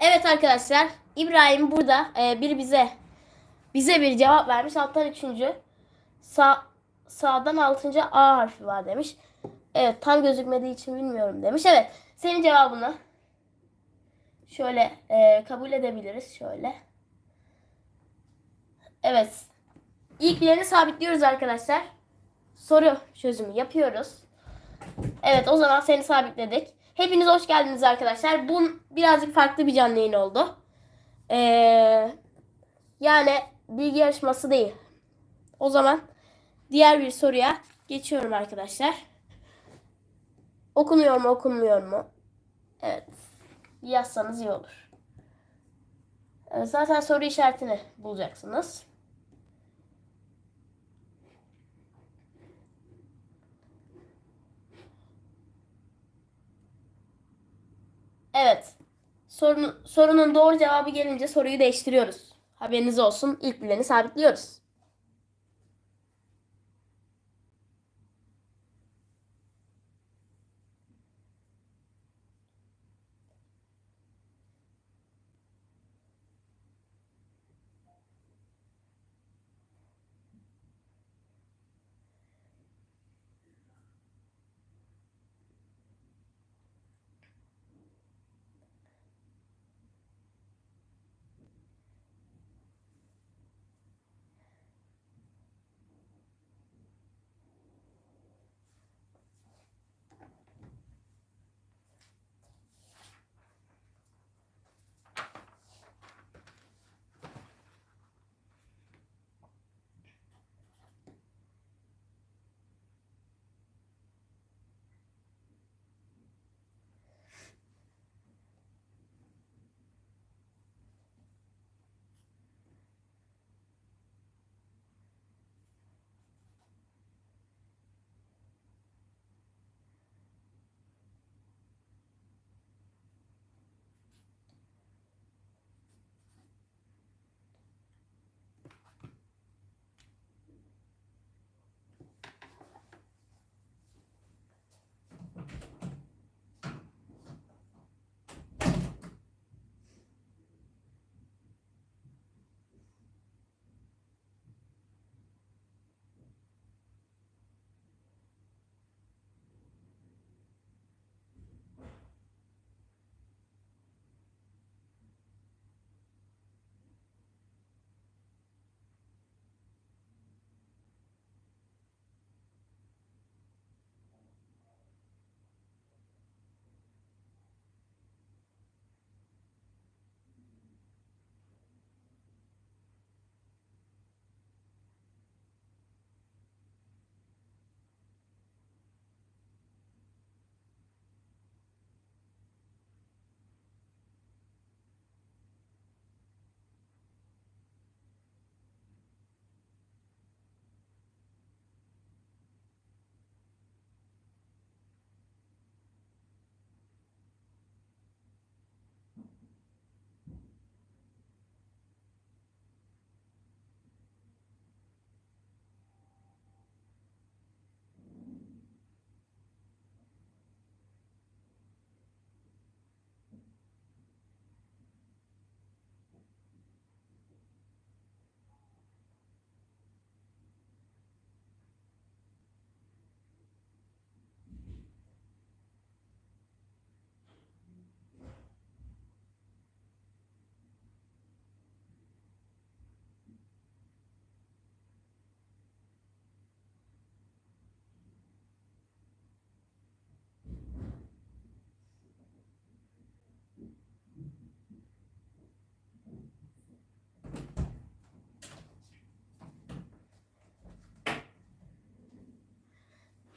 Evet arkadaşlar İbrahim burada e, bir bize bize bir cevap vermiş. Alttan üçüncü sağ, sağdan altıncı A harfi var demiş. Evet tam gözükmediği için bilmiyorum demiş. Evet senin cevabını şöyle e, kabul edebiliriz. Şöyle. Evet. İlk birini sabitliyoruz arkadaşlar. Soru çözümü yapıyoruz. Evet o zaman seni sabitledik. Hepiniz hoş geldiniz arkadaşlar. Bu birazcık farklı bir canlı yayın oldu. Ee, yani bilgi yarışması değil. O zaman diğer bir soruya geçiyorum arkadaşlar. Okunuyor mu okunmuyor mu? Evet. Yazsanız iyi olur. Ee, Zaten soru işaretini bulacaksınız. Evet. Sorunun, sorunun doğru cevabı gelince soruyu değiştiriyoruz. Haberiniz olsun. İlk bileni sabitliyoruz.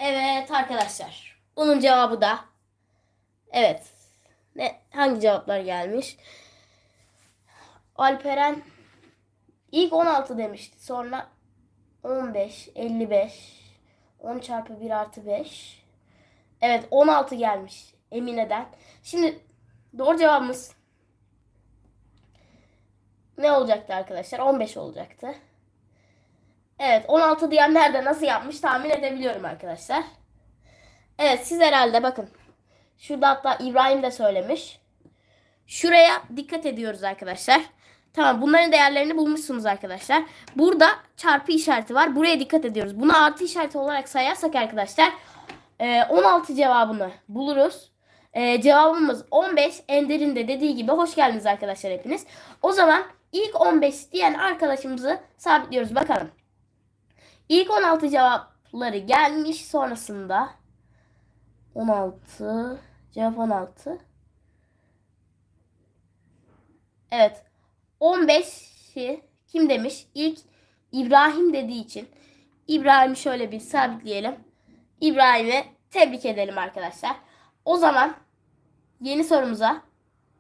Evet arkadaşlar. Bunun cevabı da evet. Ne hangi cevaplar gelmiş? Alperen ilk 16 demişti. Sonra 15, 55, 10 çarpı 1 artı 5. Evet 16 gelmiş Emine'den. Şimdi doğru cevabımız ne olacaktı arkadaşlar? 15 olacaktı. Evet 16 diyenler de nasıl yapmış tahmin edebiliyorum arkadaşlar. Evet siz herhalde bakın. Şurada hatta İbrahim de söylemiş. Şuraya dikkat ediyoruz arkadaşlar. Tamam bunların değerlerini bulmuşsunuz arkadaşlar. Burada çarpı işareti var. Buraya dikkat ediyoruz. Bunu artı işareti olarak sayarsak arkadaşlar e, 16 cevabını buluruz. E, cevabımız 15. Ender'in de dediği gibi hoş geldiniz arkadaşlar hepiniz. O zaman ilk 15 diyen arkadaşımızı sabitliyoruz. Bakalım. İlk 16 cevapları gelmiş. Sonrasında 16 cevap 16. Evet. 15'i kim demiş? İlk İbrahim dediği için İbrahim'i şöyle bir sabitleyelim. İbrahim'i tebrik edelim arkadaşlar. O zaman yeni sorumuza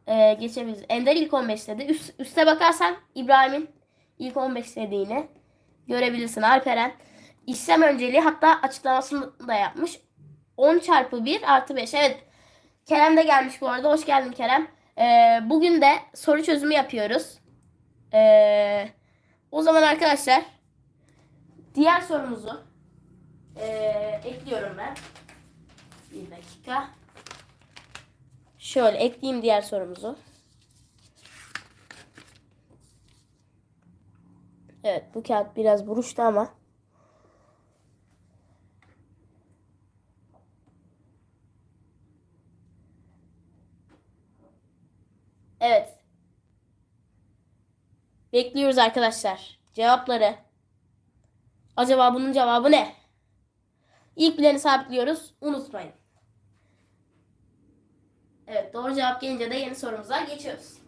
e, geçebiliriz. Ender ilk 15 dedi. Üst, üste bakarsan İbrahim'in ilk 15 dediğini görebilirsin. Alperen işlem önceliği hatta açıklamasını da yapmış. 10 çarpı 1 artı 5. Evet. Kerem de gelmiş bu arada. Hoş geldin Kerem. Ee, bugün de soru çözümü yapıyoruz. Ee, o zaman arkadaşlar diğer sorumuzu ee, ekliyorum ben. Bir dakika. Şöyle ekleyeyim diğer sorumuzu. Evet bu kağıt biraz buruştu ama. Evet. Bekliyoruz arkadaşlar. Cevapları. Acaba bunun cevabı ne? İlk bileni sabitliyoruz. Unutmayın. Evet doğru cevap gelince de yeni sorumuza geçiyoruz.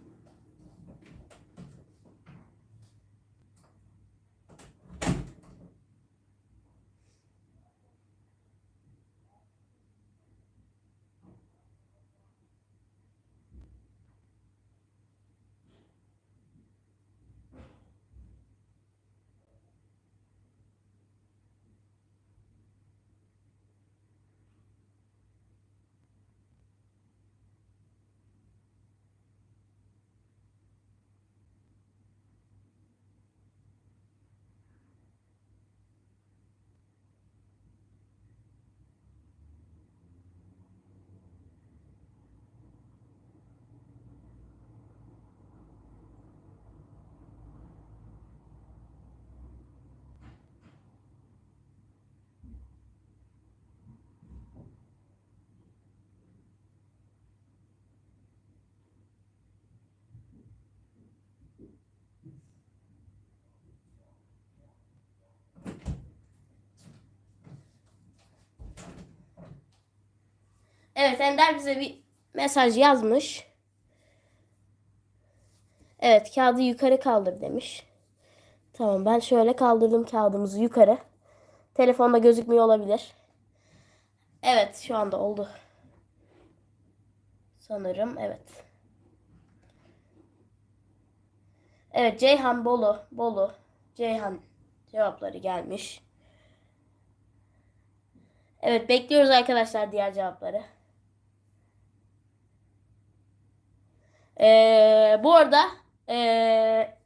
Evet Ender bize bir mesaj yazmış. Evet kağıdı yukarı kaldır demiş. Tamam ben şöyle kaldırdım kağıdımızı yukarı. Telefonda gözükmüyor olabilir. Evet şu anda oldu. Sanırım evet. Evet Ceyhan Bolu. Bolu. Ceyhan cevapları gelmiş. Evet bekliyoruz arkadaşlar diğer cevapları. Ee, bu arada ee,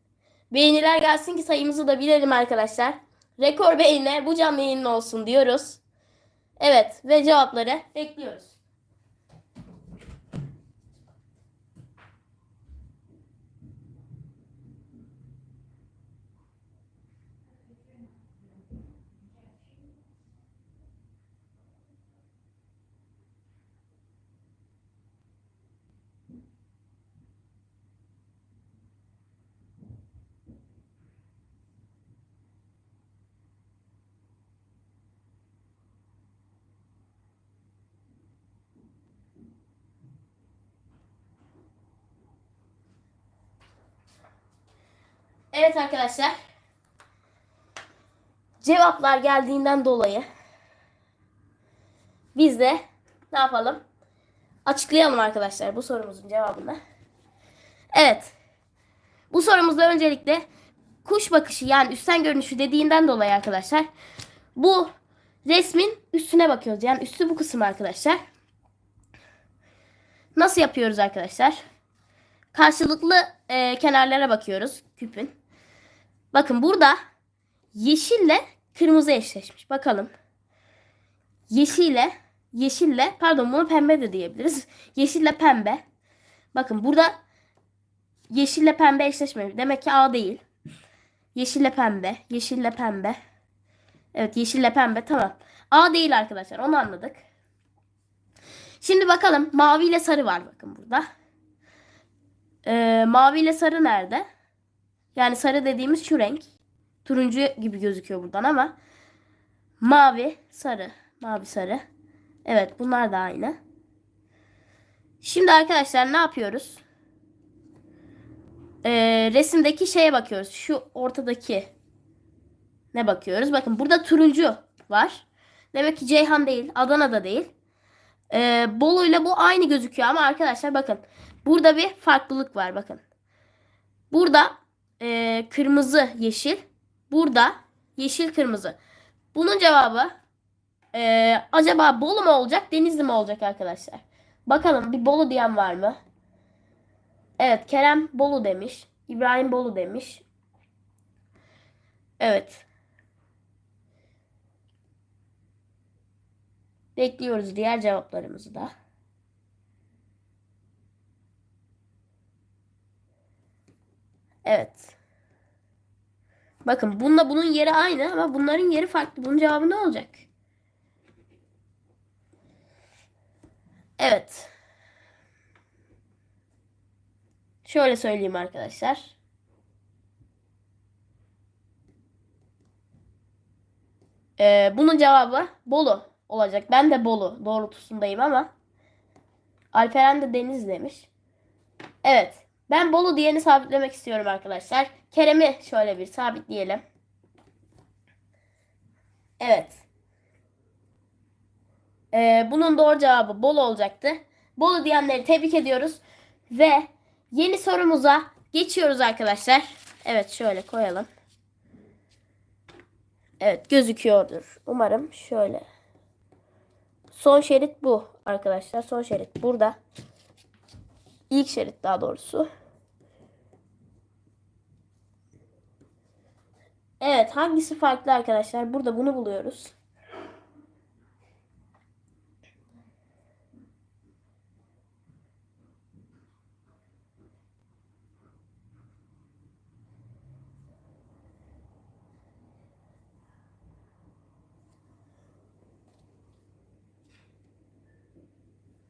beğeniler gelsin ki sayımızı da bilelim arkadaşlar. Rekor beğeni bu canlı yayının olsun diyoruz. Evet ve cevapları bekliyoruz. Evet arkadaşlar. Cevaplar geldiğinden dolayı biz de ne yapalım? Açıklayalım arkadaşlar bu sorumuzun cevabını. Evet. Bu sorumuzda öncelikle kuş bakışı yani üstten görünüşü dediğinden dolayı arkadaşlar bu resmin üstüne bakıyoruz. Yani üstü bu kısım arkadaşlar. Nasıl yapıyoruz arkadaşlar? Karşılıklı e, kenarlara bakıyoruz küpün. Bakın burada yeşille kırmızı eşleşmiş. Bakalım. Yeşille, yeşille, pardon bunu pembe de diyebiliriz. Yeşille pembe. Bakın burada yeşille pembe eşleşmemiş. Demek ki A değil. Yeşille pembe. Yeşille pembe. Evet yeşille pembe tamam. A değil arkadaşlar onu anladık. Şimdi bakalım mavi ile sarı var bakın burada. Ee, mavi ile sarı nerede? Yani sarı dediğimiz şu renk. Turuncu gibi gözüküyor buradan ama mavi, sarı, mavi, sarı. Evet bunlar da aynı. Şimdi arkadaşlar ne yapıyoruz? Ee, resimdeki şeye bakıyoruz. Şu ortadaki ne bakıyoruz? Bakın burada turuncu var. Demek ki Ceyhan değil, Adana'da değil. Ee, Bolu ile bu aynı gözüküyor ama arkadaşlar bakın. Burada bir farklılık var bakın. Burada e, kırmızı yeşil. Burada yeşil kırmızı. Bunun cevabı e, acaba Bolu mu olacak Denizli mi olacak arkadaşlar? Bakalım bir Bolu diyen var mı? Evet Kerem Bolu demiş. İbrahim Bolu demiş. Evet. Bekliyoruz diğer cevaplarımızı da. Evet. Bakın bununla bunun yeri aynı ama bunların yeri farklı. Bunun cevabı ne olacak? Evet. Şöyle söyleyeyim arkadaşlar. Ee, bunun cevabı Bolu olacak. Ben de Bolu doğrultusundayım ama Alperen de Deniz demiş. Evet. Ben Bolu diyeni sabitlemek istiyorum arkadaşlar. Kerem'i şöyle bir sabitleyelim. Evet. Ee, bunun doğru cevabı Bolu olacaktı. Bolu diyenleri tebrik ediyoruz. Ve yeni sorumuza geçiyoruz arkadaşlar. Evet şöyle koyalım. Evet gözüküyordur. Umarım şöyle. Son şerit bu arkadaşlar. Son şerit burada. İlk şerit daha doğrusu. Evet hangisi farklı arkadaşlar? Burada bunu buluyoruz.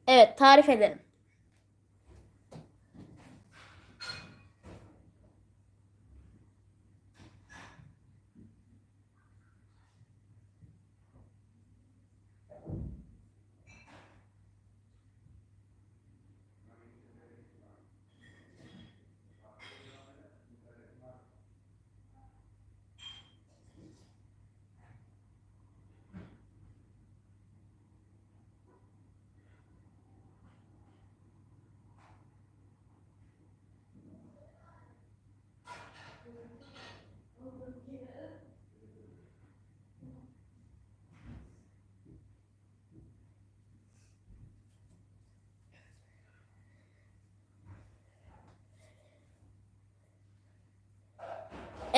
Evet tarif edelim.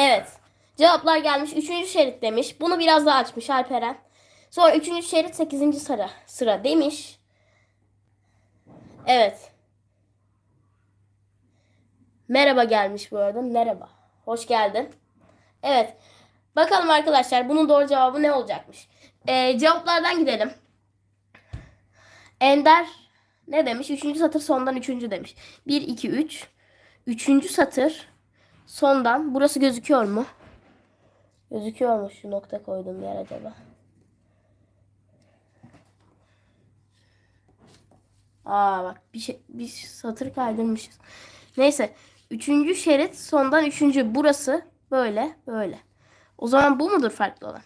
Evet. Cevaplar gelmiş. Üçüncü şerit demiş. Bunu biraz daha açmış Alperen. Sonra üçüncü şerit sekizinci sıra. Sıra demiş. Evet. Merhaba gelmiş bu arada. Merhaba. Hoş geldin. Evet. Bakalım arkadaşlar bunun doğru cevabı ne olacakmış? Ee, cevaplardan gidelim. Ender ne demiş? Üçüncü satır sondan üçüncü demiş. Bir, iki, üç. Üçüncü satır sondan. Burası gözüküyor mu? Gözüküyor mu şu nokta koyduğum yer acaba? Aa bak bir şey bir satır kaydırmışız. Neyse. Üçüncü şerit sondan üçüncü. Burası böyle böyle. O zaman bu mudur farklı olan?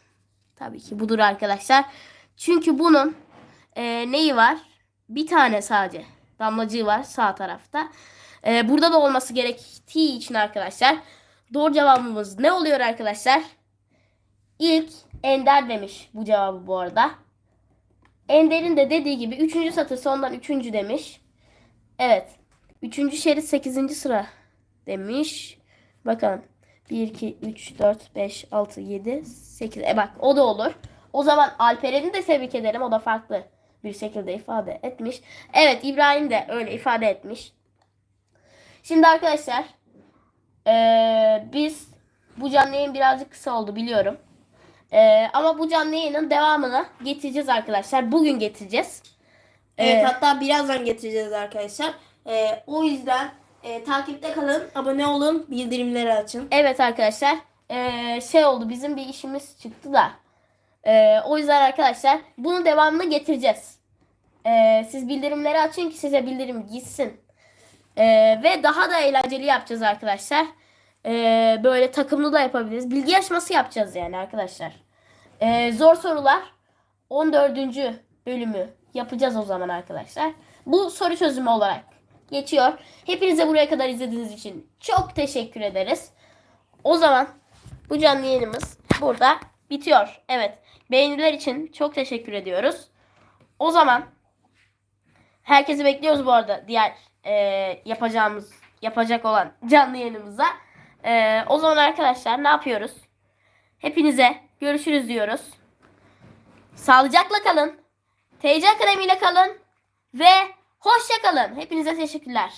Tabii ki budur arkadaşlar. Çünkü bunun e, neyi var? Bir tane sadece damlacığı var sağ tarafta. E, burada da olması gerektiği için arkadaşlar doğru cevabımız ne oluyor arkadaşlar? İlk Ender demiş bu cevabı bu arada. Ender'in de dediği gibi 3. satır sondan 3. demiş. Evet. 3. şerit 8. sıra demiş. Bakalım. 1, 2, 3, 4, 5, 6, 7, 8. E bak o da olur. O zaman Alperen'i de tebrik ederim. O da farklı bir şekilde ifade etmiş. Evet İbrahim de öyle ifade etmiş. Şimdi arkadaşlar eee, biz bu canlı yayın birazcık kısa oldu biliyorum. Eee, ama bu canlı yayının devamını getireceğiz arkadaşlar. Bugün getireceğiz. Evet Eee, hatta birazdan getireceğiz arkadaşlar. Ee, o yüzden e, takipte kalın, abone olun, bildirimleri açın. Evet arkadaşlar. eee, şey oldu bizim bir işimiz çıktı da. Eee, o yüzden arkadaşlar bunun devamını getireceğiz. Eee, siz bildirimleri açın ki size bildirim gitsin. Eee, ve daha da eğlenceli yapacağız arkadaşlar. Eee, böyle takımlı da yapabiliriz. Bilgi yarışması yapacağız yani arkadaşlar. Eee, zor sorular 14. bölümü yapacağız o zaman arkadaşlar. Bu soru çözümü olarak geçiyor. Hepinize buraya kadar izlediğiniz için çok teşekkür ederiz. O zaman bu canlı yayınımız burada bitiyor. Evet. Beğeniler için çok teşekkür ediyoruz. O zaman herkesi bekliyoruz bu arada diğer e, yapacağımız yapacak olan canlı yayınımıza. E, o zaman arkadaşlar ne yapıyoruz? Hepinize görüşürüz diyoruz. Sağlıcakla kalın. TC Akademi ile kalın ve hoşça kalın. Hepinize teşekkürler.